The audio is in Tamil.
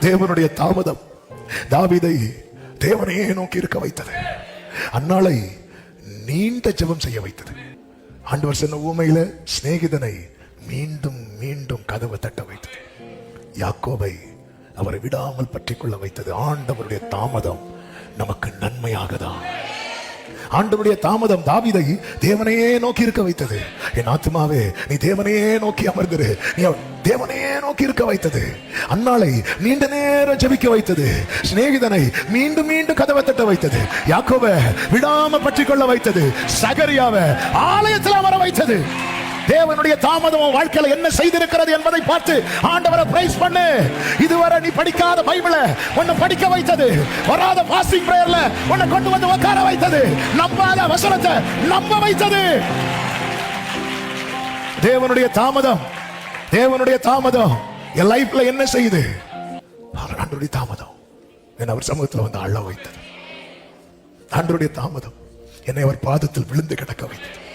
தேவனுடைய தாமதம் தாவிதை தேவனையே நோக்கி இருக்க வைத்தது. அந்நாளை நீண்ட ஜெபம் செய்ய வைத்தது. ஆண்டவர் சொன்ன ஊமையில சிநேகிதனை மீண்டும் மீண்டும் கதவு தட்ட வைத்தது. யாக்கோபை அவரை விடாமல் பற்றிக் கொள்ள வைத்தது. ஆண்டவருடைய தாமதம் நமக்கு நன்மையாகதான் ஆண்டவருடைய தாமதம் தாவிதை தேவனையே நோக்கி இருக்க வைத்தது. என் ஆத்துமாவே நீ தேவனையே நோக்கி அமர்ந்திரு. நீ தேவனையே நோக்கி இருக்க வைத்தது. அந்நாளை நீண்ட நேரம் ஜெபிக்க வைத்தது. சிநேகிதனை மீண்டும் மீண்டும் கதவை தட்ட வைத்தது. யாக்கோவை விடாம பற்றி கொள்ள வைத்தது. சகரியாவை ஆலயத்தில் அமர வைத்தது. தேவனுடைய தாமதம் வாழ்க்கையில என்ன செய்திருக்கிறது என்பதை பார்த்து ஆண்டவரை பிரைஸ் பண்ணு. இதுவரை நீ படிக்காத பைபிள உன்னை படிக்க வைத்தது. வராத பாஸ்டிங் பிரேயர்ல உன்னை கொண்டு வந்து உட்கார வைத்தது. நம்பாத வசனத்தை நம்ப வைத்தது. தேவனுடைய தாமதம் தேவனுடைய தாமதம். என் லைஃப்ல என்ன செய்யுது? ஆண்டவருடைய தாமதம். என்னை அவர் சமூகத்தில் வந்து அள்ள வைத்தது. ஆண்டுடைய தாமதம். என்னை அவர் பாதத்தில் விழுந்து கிடக்க வைத்தது.